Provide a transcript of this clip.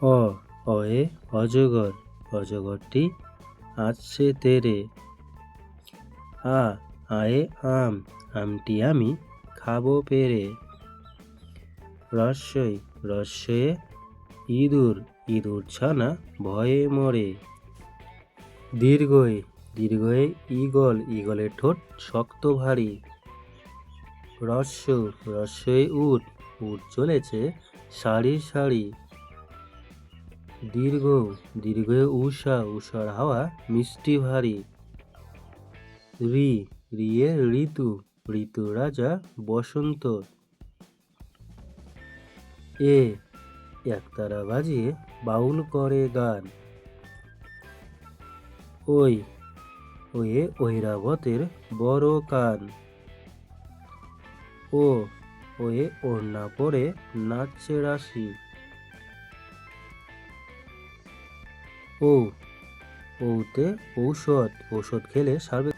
অ, অয়ে, অজগর, অজগরটি আছে তেরে। আ, আয়ে আম, আমটি আমি খাব পেরে। রস্যই রস্যয়ে ইঁদুর ইঁদুর ছানা ভয়ে মরে। দীর্ঘয়ে দীর্ঘয়ে ঈগল, ঈগলের ঠোঁট শক্ত ভারী। রস্য রস্যয়ে উট উট চলেছে সারি সারি। দীর্ঘ দীর্ঘয়ে উষা উষার হাওয়া মিষ্টি ভারী। রি রিয়ে ঋতু ঋতু রাজা বসন্ত। এ, একতারা বাজিয়ে বাউল করে গান। ওই ওয়ে ঐরাবতের বড় কান। ও ওয়ে ওড়না পরে নাচছে রাশি। ও ওতে ঔষধ ঔষধ খেলে সার্বে